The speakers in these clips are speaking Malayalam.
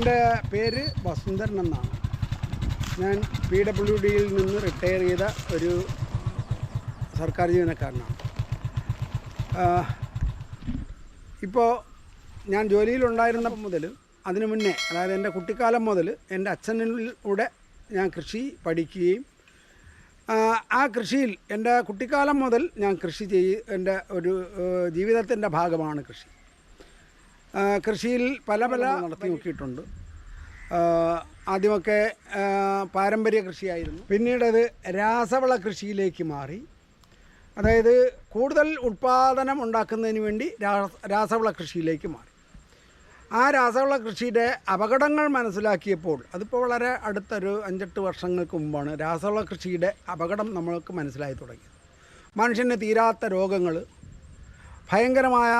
എന്റെ പേര് വസുന്ധരൻ എന്നാണ്. ഞാൻ പി ഡബ്ല്യു ഡിയിൽ നിന്ന് റിട്ടയർ ചെയ്ത ഒരു സർക്കാർ ജീവനക്കാരനാണ്. ഇപ്പോൾ ഞാൻ ജോലിയിലുണ്ടായിരുന്ന മുതൽ അതിനു മുന്നേ അതായത് എന്റെ കുട്ടിക്കാലം മുതൽ എന്റെ അച്ഛനിലൂടെ ഞാൻ കൃഷി പഠിക്കുകയും ആ, കൃഷിയിൽ എന്റെ കുട്ടിക്കാലം മുതൽ ഞാൻ കൃഷി ചെയ്യ എന്റെ ഒരു ജീവിതത്തിന്റെ ഭാഗമാണ് കൃഷി. കൃഷിയിൽ പല പല നടത്തി നോക്കിയിട്ടുണ്ട് ആദ്യമൊക്കെ പാരമ്പര്യ കൃഷിയായിരുന്നു. പിന്നീട് അത് രാസവള കൃഷിയിലേക്ക് മാറി. അതായത് കൂടുതൽ ഉൽപ്പാദനം ഉണ്ടാക്കുന്നതിന് വേണ്ടി രാസവള കൃഷിയിലേക്ക് മാറി. ആ രാസവള കൃഷിയുടെ അപകടങ്ങൾ മനസ്സിലാക്കിയപ്പോൾ അതിപ്പോൾ വളരെ അടുത്തൊരു അഞ്ചെട്ട് വർഷങ്ങൾക്ക് മുമ്പാണ് രാസവള കൃഷിയുടെ അപകടം നമ്മൾക്ക് മനസ്സിലായി തുടങ്ങിയത്. മനുഷ്യന് തീരാത്ത രോഗങ്ങൾ ഭയങ്കരമായ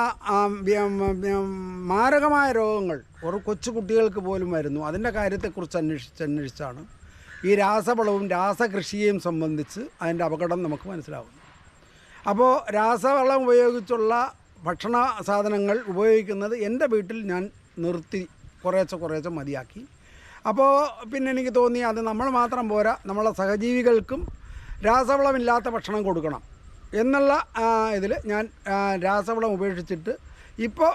മാരകമായ രോഗങ്ങൾ ഒരു കൊച്ചു കുട്ടികൾക്ക് പോലും വരുന്നു. അതിന്റെ കാര്യത്തെക്കുറിച്ച് അന്വേഷിച്ച് അന്വേഷിച്ചാണ്. ഈ രാസവളവും രാസകൃഷിയെയും സംബന്ധിച്ച് അതിന്റെ അപകടം നമുക്ക് മനസ്സിലാവുന്നു. അപ്പോൾ രാസവളം ഉപയോഗിച്ചുള്ള ഭക്ഷണ സാധനങ്ങൾ ഉപയോഗിക്കുന്നത് എന്റെ വീട്ടിൽ ഞാൻ നിർത്തി കുറേശ്ശെ കുറേശ്ശെ മതിയാക്കി. അപ്പോൾ പിന്നെ എനിക്ക് തോന്നി അത് നമ്മൾ മാത്രം പോരാ നമ്മളെ സഹജീവികൾക്കും രാസവളമില്ലാത്ത ഭക്ഷണം കൊടുക്കണം. എന്നുള്ള ഇതിൽ ഞാൻ രാസവളം ഉപേക്ഷിച്ചിട്ട് ഇപ്പോൾ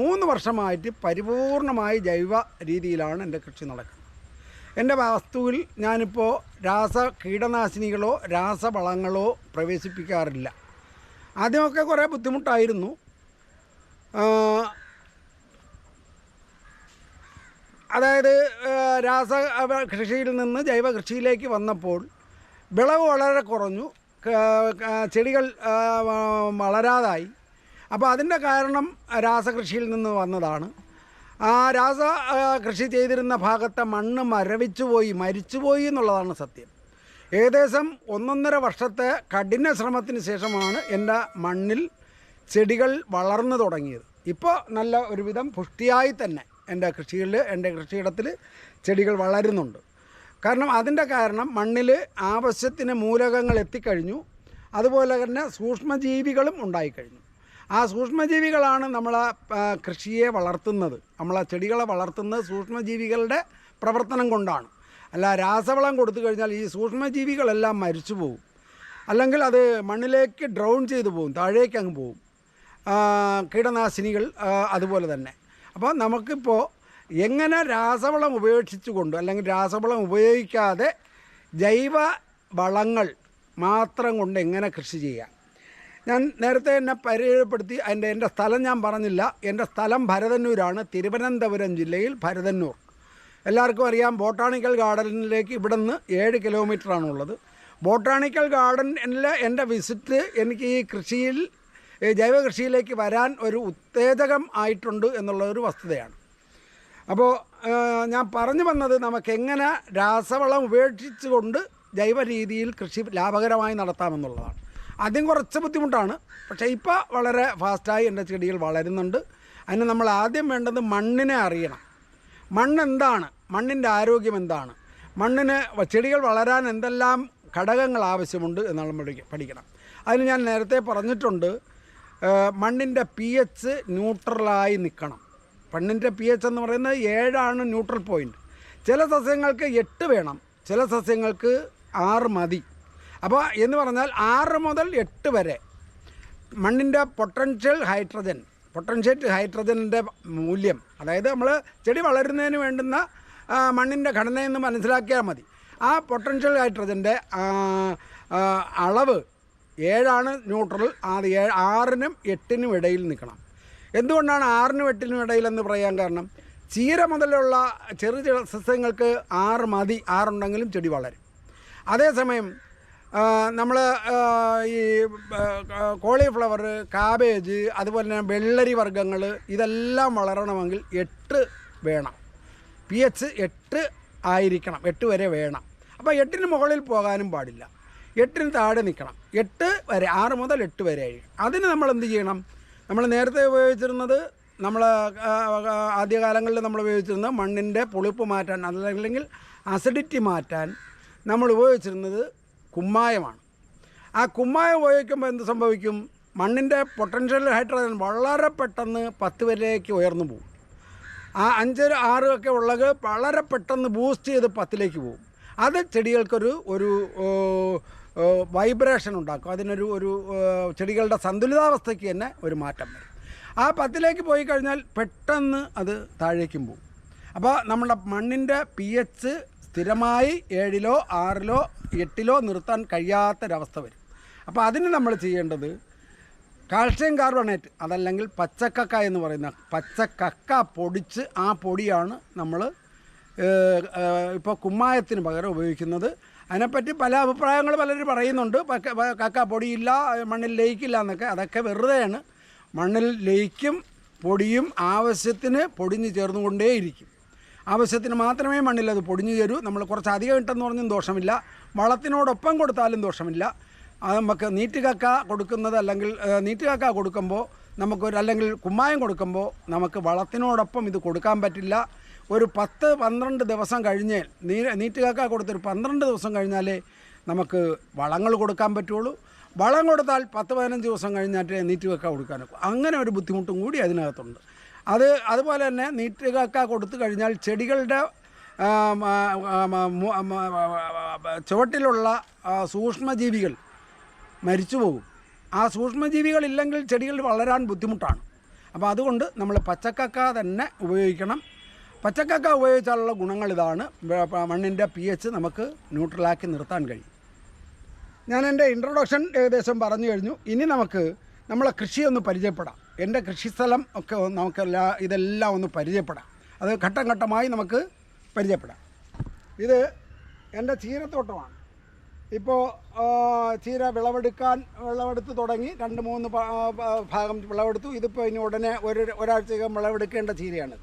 മൂന്ന് വർഷമായിട്ട് പരിപൂർണമായി ജൈവ രീതിയിലാണ് എന്റെ കൃഷി നടക്കുന്നത്. എന്റെ വസ്തുവിൽ ഞാനിപ്പോൾ രാസ കീടനാശിനികളോ രാസവളങ്ങളോ പ്രവേശിപ്പിക്കാറില്ല. ആദ്യമൊക്കെ കുറേ ബുദ്ധിമുട്ടായിരുന്നു. അതായത് രാസ കൃഷിയിൽ നിന്ന് ജൈവ കൃഷിയിലേക്ക് വന്നപ്പോൾ വിളവ് വളരെ കുറഞ്ഞു. ചെടികൾ വളരാതായി. അപ്പോൾ അതിന്റെ കാരണം രാസകൃഷിയിൽ നിന്ന് വന്നതാണ്. ആ രാസ കൃഷി ചെയ്തിരുന്ന ഭാഗത്തെ മണ്ണ് മരവിച്ചു പോയി മരിച്ചുപോയി എന്നുള്ളതാണ് സത്യം. ഏകദേശം ഒന്നൊന്നര വർഷത്തെ കഠിന ശ്രമത്തിന് ശേഷമാണ് എന്റെ മണ്ണിൽ ചെടികൾ വളർന്നു തുടങ്ങിയത്. ഇപ്പോൾ നല്ല ഒരുവിധം പുഷ്ടിയായി തന്നെ. എന്റെ കൃഷിയിൽ എന്റെ കൃഷിയിടത്തിൽ ചെടികൾ വളരുന്നുണ്ട്. കാരണം അതിന്റെ കാരണം മണ്ണിൽ ആവശ്യത്തിന് മൂലകങ്ങൾ എത്തിക്കഴിഞ്ഞു. അതുപോലെ തന്നെ സൂക്ഷ്മജീവികളും ഉണ്ടായിക്കഴിഞ്ഞു. ആ സൂക്ഷ്മജീവികളാണ് നമ്മളെ കൃഷിയെ വളർത്തുന്നത്. നമ്മളെ ചെടികളെ വളർത്തുന്നത് സൂക്ഷ്മജീവികളുടെ പ്രവർത്തനം കൊണ്ടാണ്. അല്ല രാസവളം കൊടുത്തു കഴിഞ്ഞാൽ ഈ സൂക്ഷ്മജീവികളെല്ലാം മരിച്ചു പോകും അല്ലെങ്കിൽ അത് മണ്ണിലേക്ക് ഡ്രൗൺ ചെയ്തു പോകും താഴേക്ക് അങ്ങ് പോകും കീടനാശിനികൾ അതുപോലെ തന്നെ. അപ്പോൾ നമുക്കിപ്പോൾ എങ്ങനെ രാസവളം ഉപേക്ഷിച്ചുകൊണ്ട് അല്ലെങ്കിൽ രാസവളം ഉപയോഗിക്കാതെ ജൈവ വളങ്ങൾ മാത്രം കൊണ്ട് എങ്ങനെ കൃഷി ചെയ്യാം? ഞാൻ നേരത്തെ എന്നെ പരിചയപ്പെടുത്തി അതിന്റെ എന്റെ സ്ഥലം ഞാൻ പറഞ്ഞില്ല. എന്റെ സ്ഥലം ഭരതന്നൂരാണ്. തിരുവനന്തപുരം ജില്ലയിൽ ഭരതന്നൂർ. എല്ലാവർക്കും അറിയാം ബോട്ടാണിക്കൽ ഗാർഡനിലേക്ക് ഇവിടെ നിന്ന് ഏഴ് കിലോമീറ്ററാണുള്ളത്. ബോട്ടാണിക്കൽ ഗാർഡനിൽ എന്റെ വിസിറ്റ് എനിക്ക് ഈ കൃഷിയിൽ ജൈവ കൃഷിയിലേക്ക് വരാൻ ഒരു ഉത്തേജകം ആയിട്ടുണ്ട് എന്നുള്ള ഒരു വസ്തുതയാണ്. അപ്പോൾ ഞാൻ പറഞ്ഞു വന്നത് നമുക്ക് എങ്ങനെ രാസവളം ഉപേക്ഷിച്ചുകൊണ്ട് ജൈവ രീതിയിൽ കൃഷി ലാഭകരമായി നടത്താമെന്നുള്ളതാണ്. ആദ്യം കുറച്ച് ബുദ്ധിമുട്ടാണ്. പക്ഷേ ഇപ്പോൾ വളരെ ഫാസ്റ്റായി എന്റെ ചെടികൾ വളരുന്നുണ്ട്. അതിന് നമ്മൾ ആദ്യം വേണ്ടത് മണ്ണിനെ അറിയണം. മണ്ണ് എന്താണ് മണ്ണിന്റെ ആരോഗ്യം എന്താണ്? മണ്ണിന് ചെടികൾ വളരാൻ എന്തെല്ലാം ഘടകങ്ങൾ ആവശ്യമുണ്ട് എന്നാണ് നമ്മൾ പഠിക്കണം. അതിന് ഞാൻ നേരത്തെ പറഞ്ഞിട്ടുണ്ട് മണ്ണിന്റെ പി എച്ച് ന്യൂട്രലായി നിൽക്കണം. മണ്ണിന്റെ പി എച്ച് എന്ന് പറയുന്നത് ഏഴാണ് ന്യൂട്രൽ പോയിന്റ് ചില സസ്യങ്ങൾക്ക് എട്ട് വേണം. ചില സസ്യങ്ങൾക്ക് ആറ് മതി. അപ്പോൾ എന്ന് പറഞ്ഞാൽ ആറ് മുതൽ എട്ട് വരെ മണ്ണിന്റെ പൊട്ടൻഷ്യൽ ഹൈഡ്രജൻ പൊട്ടൻഷ്യൽ ഹൈഡ്രജന്റെ മൂല്യം. അതായത് നമ്മൾ ചെടി വളരുന്നതിന് വേണ്ടുന്ന മണ്ണിന്റെ ഘടനയെന്ന് മനസ്സിലാക്കിയാൽ മതി. ആ പൊട്ടൻഷ്യൽ ഹൈഡ്രജന്റെ അളവ് ഏഴാണ് ന്യൂട്രൽ അത് ഏഴ് ആറിനും എട്ടിനും ഇടയിൽ നിൽക്കണം. എന്തുകൊണ്ടാണ് ആറിനും എട്ടിനും ഇടയിൽ എന്ന് പറയാൻ കാരണം? ചീര മുതലുള്ള ചെറു സസ്യങ്ങൾക്ക് ആറ് മതി ആറുണ്ടെങ്കിലും ചെടി വളരും. അതേസമയം നമ്മൾ ഈ കോളിഫ്ലവർ കാബേജ് അതുപോലെ തന്നെ വെള്ളരി വർഗങ്ങൾ ഇതെല്ലാം വളരണമെങ്കിൽ എട്ട് വേണം. പി എച്ച് എട്ട് ആയിരിക്കണം എട്ട് വരെ വേണം. അപ്പോൾ എട്ടിന് മുകളിൽ പോകാനും പാടില്ല. എട്ടിന് താഴെ നിൽക്കണം എട്ട് വരെ ആറ് മുതൽ എട്ട് വരെ അതിന് നമ്മൾ എന്ത് ചെയ്യണം? നമ്മൾ നേരത്തെ ഉപയോഗിച്ചിരുന്നത് നമ്മൾ ആദ്യകാലങ്ങളിൽ നമ്മൾ ഉപയോഗിച്ചിരുന്നത് മണ്ണിന്റെ പുളിപ്പ് മാറ്റാൻ അല്ലെങ്കിൽ അസിഡിറ്റി മാറ്റാൻ നമ്മൾ ഉപയോഗിച്ചിരുന്നത് കുമ്മായമാണ്. ആ കുമ്മായം ഉപയോഗിക്കുമ്പോൾ എന്ത് സംഭവിക്കും? മണ്ണിന്റെ പൊട്ടൻഷ്യൽ ഹൈഡ്രജൻ വളരെ പെട്ടെന്ന് പത്ത് വരേക്ക് ഉയർന്നു പോകും. ആ അഞ്ച് ആറ് ഒക്കെ ഉള്ളത് വളരെ പെട്ടെന്ന് ബൂസ്റ്റ് ചെയ്ത് പത്തിലേക്ക് പോകും. അത് ചെടികൾക്കൊരു ഒരു വൈബ്രേഷൻ ഉണ്ടാക്കും. അതിനൊരു ഒരു ചെടികളുടെ സന്തുലിതാവസ്ഥയ്ക്ക് തന്നെ ഒരു മാറ്റം വരും. ആ പത്തിലേക്ക് പോയി കഴിഞ്ഞാൽ പെട്ടെന്ന് അത് താഴേക്കും പോകും അപ്പോൾ നമ്മുടെ മണ്ണിന്റെ പി എച്ച് സ്ഥിരമായി ഏഴിലോ ആറിലോ എട്ടിലോ നിർത്താൻ കഴിയാത്തൊരവസ്ഥ വരും. അപ്പോൾ അതിന് നമ്മൾ ചെയ്യേണ്ടത് കാൽഷ്യം കാർബണേറ്റ് അതല്ലെങ്കിൽ പച്ചക്കക്ക എന്ന് പറയുന്ന പച്ചക്കക്ക പൊടിച്ച് ആ പൊടിയാണ് നമ്മൾ ഇപ്പോൾ കുമ്മായത്തിന് പകരം ഉപയോഗിക്കുന്നത്. അതിനെപ്പറ്റി പല അഭിപ്രായങ്ങൾ പലരും പറയുന്നുണ്ട്. കാക്ക പൊടിയില്ല മണ്ണിൽ ലയിക്കില്ല എന്നൊക്കെ. അതൊക്കെ വെറുതെയാണ്. മണ്ണിൽ ലയിക്കും പൊടിയും ആവശ്യത്തിന് പൊടിഞ്ഞു ചേർന്നുകൊണ്ടേയിരിക്കും. ആവശ്യത്തിന് മാത്രമേ മണ്ണിൽ അത് പൊടിഞ്ഞു ചേരൂ. നമ്മൾ കുറച്ച് അധികം ഇട്ടെന്ന് പറഞ്ഞും ദോഷമില്ല. വളത്തിനോടൊപ്പം കൊടുത്താലും ദോഷമില്ല. അത് നമുക്ക് നീറ്റുകക്ക കൊടുക്കുന്നത് അല്ലെങ്കിൽ നീറ്റുകക്ക കൊടുക്കുമ്പോൾ നമുക്കൊരു അല്ലെങ്കിൽ കുമ്മായം കൊടുക്കുമ്പോൾ നമുക്ക് വളത്തിനോടൊപ്പം ഇത് കൊടുക്കാൻ പറ്റില്ല. ഒരു പത്ത് പന്ത്രണ്ട് ദിവസം കഴിഞ്ഞ് നീ നീറ്റുകക്ക കൊടുത്തൊരു പന്ത്രണ്ട് ദിവസം കഴിഞ്ഞാലേ നമുക്ക് വളങ്ങൾ കൊടുക്കാൻ പറ്റുള്ളൂ. വളം കൊടുത്താൽ പത്ത് പതിനഞ്ച് ദിവസം കഴിഞ്ഞാൽ നീറ്റുകക്ക കൊടുക്കാനൊക്കെ അങ്ങനെ ഒരു ബുദ്ധിമുട്ടും കൂടി അതിനകത്തുണ്ട്. അത് അതുപോലെ തന്നെ നീറ്റുകക്ക കൊടുത്തു കഴിഞ്ഞാൽ ചെടികളുടെ ചുവട്ടിലുള്ള സൂക്ഷ്മജീവികൾ മരിച്ചു പോകും. ആ സൂക്ഷ്മജീവികളില്ലെങ്കിൽ ചെടികൾ വളരാൻ ബുദ്ധിമുട്ടാണ്. അപ്പോൾ അതുകൊണ്ട് നമ്മൾ പച്ചക്കക്ക തന്നെ ഉപയോഗിക്കണം. പച്ചക്കക്ക ഉപയോഗിച്ചാലുള്ള ഗുണങ്ങൾ ഇതാണ്. മണ്ണിന്റെ പി എച്ച് നമുക്ക് ന്യൂട്രലാക്കി നിർത്താൻ കഴിയും. ഞാൻ എന്റെ ഇൻട്രൊഡക്ഷൻ ഏകദേശം പറഞ്ഞു കഴിഞ്ഞു. ഇനി നമുക്ക് നമ്മളെ കൃഷി ഒന്ന് പരിചയപ്പെടാം. എന്റെ കൃഷിസ്ഥലം ഒക്കെ നമുക്കെല്ലാ ഇതെല്ലാം ഒന്ന് പരിചയപ്പെടാം. അത് ഘട്ടം ഘട്ടമായി നമുക്ക് പരിചയപ്പെടാം. ഇത് എന്റെ ചീരത്തോട്ടമാണ്. ഇപ്പോൾ ചീര വിളവെടുക്കാൻ വിളവെടുത്ത് തുടങ്ങി. രണ്ട് മൂന്ന് ഭാഗം വിളവെടുത്തു. ഇതിപ്പോൾ ഇനി ഉടനെ ഒരു ഒരാഴ്ചയ്ക്കകം വിളവെടുക്കേണ്ട ചീരയാണ്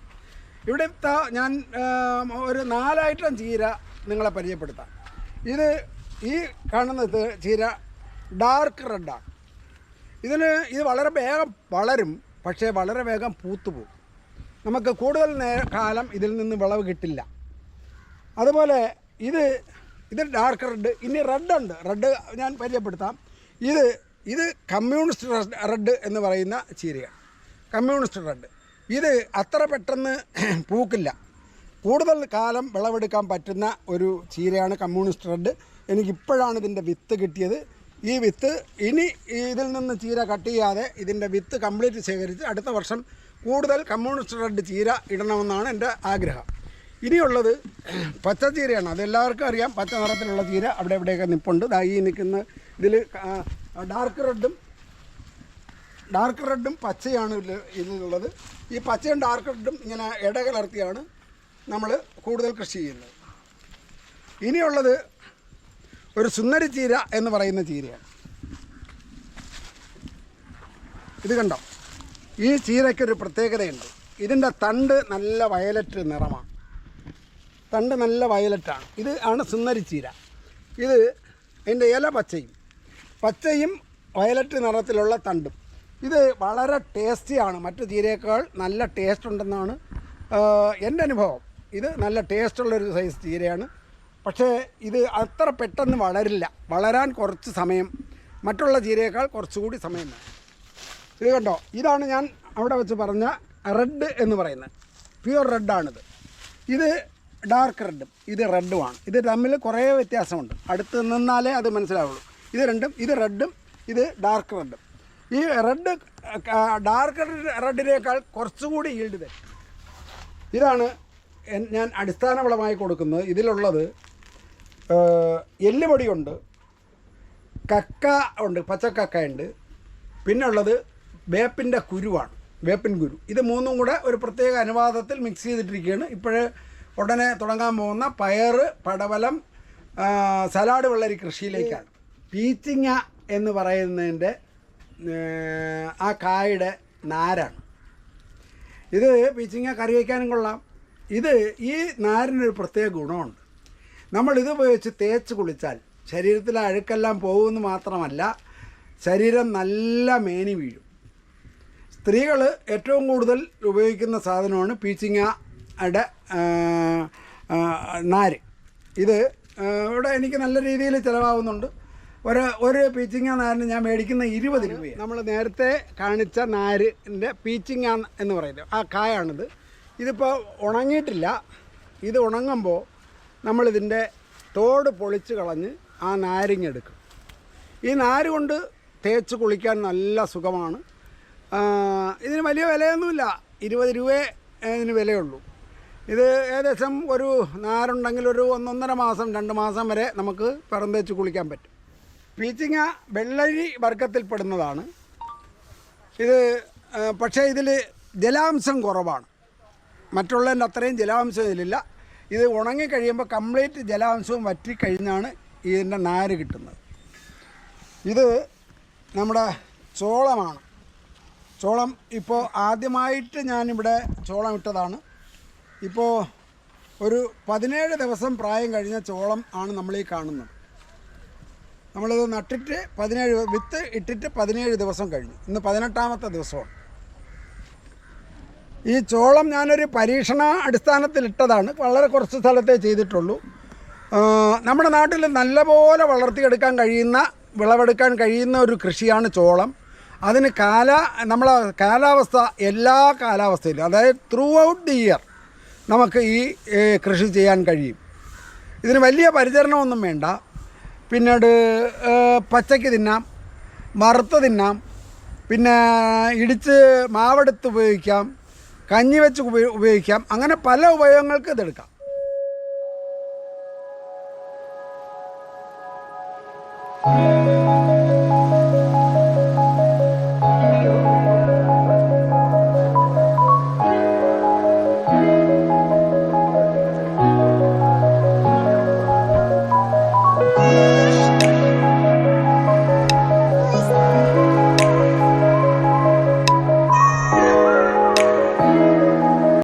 ഇവിടുത്തെ ഞാൻ ഒരു നാലായിട്ടം ചീര നിങ്ങളെ പരിചയപ്പെടുത്താം. ഇത് ഈ കാണുന്നത് ചീര ഡാർക്ക് റെഡാണ് ഇതിന് ഇത് വളരെ വേഗം വളരും പക്ഷേ വളരെ വേഗം പൂത്തുപോകും. നമുക്ക് കൂടുതൽ നേ കാലം ഇതിൽ നിന്ന് വിളവ് കിട്ടില്ല. അതുപോലെ ഇത് ഇത് ഡാർക്ക് റെഡ് ഇനി റെഡ് ഉണ്ട്. റെഡ് ഞാൻ പരിചയപ്പെടുത്താം. ഇത് ഇത് കമ്മ്യൂണിസ്റ്റ് റെഡ് എന്ന് പറയുന്ന ചീരയാണ്. Communist red. ഇത് അത്ര പെട്ടെന്ന് പൂക്കില്ല. കൂടുതൽ കാലം വിളവെടുക്കാൻ പറ്റുന്ന ഒരു ചീരയാണ് കമ്മ്യൂണിസ്റ്റ് റെഡ്. എനിക്കിപ്പോഴാണ് ഇതിന്റെ വിത്ത് കിട്ടിയത്. ഈ വിത്ത് ഇനി ഇതിൽ നിന്ന് ചീര കട്ട് ചെയ്യാതെ ഇതിന്റെ വിത്ത് കംപ്ലീറ്റ് ശേഖരിച്ച് അടുത്ത വർഷം കൂടുതൽ കമ്മ്യൂണിസ്റ്റ് റെഡ് ചീര ഇടണമെന്നാണ് എന്റെ ആഗ്രഹം. ഇനിയുള്ളത് പച്ച ചീരയാണ്. അതെല്ലാവർക്കും അറിയാം. പച്ച നിറത്തിലുള്ള ചീര അവിടെ എവിടെയൊക്കെ നിപ്പുണ്ട്. ദാ ഈ നിൽക്കുന്ന ഇതിൽ ഡാർക്ക് റെഡും ഡാർക്ക് റെഡും പച്ചയാണ് ഇതിലുള്ളത്. ഈ പച്ചയും ഡാർക്ക് റെഡും ഇങ്ങനെ ഇടകലർത്തിയാണ് നമ്മൾ കൂടുതൽ കൃഷി ചെയ്യുന്നത്. ഇനിയുള്ളത് ഒരു സുന്ദരി ചീര എന്ന് പറയുന്ന ചീരയാണ്. ഇത് കണ്ടോ? ഈ ചീരയ്ക്കൊരു പ്രത്യേകതയുണ്ട്. ഇതിന്റെ തണ്ട് നല്ല വയലറ്റ് നിറമാണ്. തണ്ട് നല്ല വയലറ്റാണ്. ഇത് ആണ് സുന്ദരി ചീര. ഇത് അതിന്റെ ഇല പച്ചയും. പച്ചയും വയലറ്റ് നിറത്തിലുള്ള തണ്ടും. ഇത് വളരെ ടേസ്റ്റിയാണ്. മറ്റു ചീരയേക്കാൾ നല്ല ടേസ്റ്റ് ഉണ്ടെന്നാണ് എന്റെ അനുഭവം. ഇത് നല്ല ടേസ്റ്റുള്ളൊരു സൈസ് ചീരയാണ്. പക്ഷേ ഇത് അത്ര പെട്ടെന്ന് വളരില്ല. വളരാൻ കുറച്ച് സമയം മറ്റുള്ള ചീരയേക്കാൾ കുറച്ചുകൂടി സമയം ഇത് കണ്ടോ? ഇതാണ് ഞാൻ അവിടെ വെച്ച് പറഞ്ഞ റെഡ് എന്ന് പറയുന്നത്. പ്യുവർ റെഡാണിത് ഇത് ഡാർക്ക് റെഡും ഇത് റെഡുമാണ് ഇത് തമ്മിൽ കുറേ വ്യത്യാസമുണ്ട്. അടുത്ത് നിന്നാലേ അത് മനസ്സിലാവുള്ളൂ. ഇത് രണ്ടും ഇത് റെഡും ഇത് ഡാർക്ക് റെഡും ഈ റെഡ് ഡാർക്ക് റെഡിനേക്കാൾ കുറച്ചുകൂടി ഈൽഡ് തരും ഇതാണ് ഞാൻ അടിസ്ഥാന വളമായി കൊടുക്കുന്നത്. ഇതിലുള്ളത് എല്ലുപൊടിയുണ്ട് കക്ക ഉണ്ട് പച്ചക്കക്കയുണ്ട് പിന്നെ ഉള്ളത് വേപ്പിന്റെ കുരുവാണ് വേപ്പിൻ കുരു. ഇത് മൂന്നും കൂടെ ഒരു പ്രത്യേക അനുവാദത്തിൽ മിക്സ് ചെയ്തിട്ടിരിക്കുകയാണ്. ഇപ്പോഴേ ഉടനെ തുടങ്ങാൻ പോകുന്ന പയർ പടവലം സലാഡ് വെള്ളരി കൃഷിയിലേക്കാണ്. പീച്ചിങ്ങ എന്ന് പറയുന്നതിന്റെ ആ കായുടെ നാരാണ്. ഇത് പീച്ചിങ്ങ കറി വയ്ക്കാനും കൊള്ളാം. ഇത് ഈ നാരിനൊരു പ്രത്യേക ഗുണമുണ്ട്. നമ്മൾ ഇത് ഉപയോഗിച്ച് തേച്ച് കുളിച്ചാൽ ശരീരത്തിലെ അഴുക്കെല്ലാം പോകുമെന്ന് മാത്രമല്ല ശരീരം നല്ല മേനി വീഴും. സ്ത്രീകൾ ഏറ്റവും കൂടുതൽ ഉപയോഗിക്കുന്ന സാധനമാണ് പീച്ചിങ്ങയുടെ നാര്. ഇത് ഇവിടെ എനിക്ക് നല്ല രീതിയിൽ ചിലവാകുന്നുണ്ട്. ഒരു ഒരു പീച്ചിങ്ങ നാരിന് ഞാൻ മേടിക്കുന്ന ഇരുപത് രൂപയാണ്. നമ്മൾ നേരത്തെ കാണിച്ച നാരിന്റെ പീച്ചിങ്ങ എന്ന് പറയുന്നത്. ആ കായാണിത്. ഇതിപ്പോൾ ഉണങ്ങിയിട്ടില്ല. ഇത് ഉണങ്ങുമ്പോൾ നമ്മളിതിന്റെ തോട് പൊളിച്ച് കളഞ്ഞ് ആ നാരിങ്ങെടുക്കും ഈ നാര് കൊണ്ട് തേച്ച് കുളിക്കാൻ നല്ല സുഖമാണ്. ഇതിന് വലിയ വിലയൊന്നുമില്ല. ഇരുപത് രൂപയെ ഇതിന് വിലയുള്ളൂ. ഇത് ഏകദേശം ഒരു നാരുണ്ടെങ്കിൽ ഒരു ഒന്നൊന്നര മാസം രണ്ട് മാസം വരെ നമുക്ക് പിറം തേച്ച് കുളിക്കാൻ പറ്റും. പീച്ചിങ്ങ വെള്ളരി വർഗത്തിൽപ്പെടുന്നതാണ്. ഇത് പക്ഷേ ഇതിൽ ജലാംശം കുറവാണ്. മറ്റുള്ളതിന്റെ അത്രയും ജലാംശം ഇതിലില്ല. ഇത് ഉണങ്ങി കഴിയുമ്പോൾ കംപ്ലീറ്റ് ജലാംശവും വറ്റി കഴിഞ്ഞാണ് ഇതിന്റെ നാര് കിട്ടുന്നത്. ഇത് നമ്മുടെ ചോളമാണ്. ചോളം ഇപ്പോൾ ആദ്യമായിട്ട് ഞാനിവിടെ ചോളം ഇട്ടതാണ് ഇപ്പോൾ ഒരു പതിനേഴ് ദിവസം പ്രായം കഴിഞ്ഞ ചോളം ആണ് നമ്മൾ ഈ കാണുന്നത്. നമ്മളിത് നട്ടിട്ട് പതിനേഴ് വിത്ത് ഇട്ടിട്ട് പതിനേഴ് ദിവസം കഴിഞ്ഞു. ഇന്ന് പതിനെട്ടാമത്തെ ദിവസമാണ്. ഈ ചോളം ഞാനൊരു പരീക്ഷണ അടിസ്ഥാനത്തിൽ ഇട്ടതാണ് വളരെ കുറച്ച് സ്ഥലത്തേ ചെയ്തിട്ടുള്ളൂ. നമ്മുടെ നാട്ടിൽ നല്ലപോലെ വളർത്തിയെടുക്കാൻ കഴിയുന്ന വിളവെടുക്കാൻ കഴിയുന്ന ഒരു കൃഷിയാണ് ചോളം. അതിന് കാല നമ്മളെ കാലാവസ്ഥ എല്ലാ കാലാവസ്ഥയിലും അതായത് ത്രൂ ഔട്ട് ദി ഇയർ നമുക്ക് ഈ കൃഷി ചെയ്യാൻ കഴിയും. ഇതിന് വലിയ പരിചരണമൊന്നും വേണ്ട. പിന്നീട് പച്ചയ്ക്ക് തിന്നാം വറുത്ത് തിന്നാം പിന്നെ ഇടിച്ച് മാവെടുത്ത് ഉപയോഗിക്കാം കഞ്ഞി വെച്ച് ഉപയോഗിക്കാം അങ്ങനെ പല ഉപയോഗങ്ങൾക്ക് ഇതെടുക്കാം Thank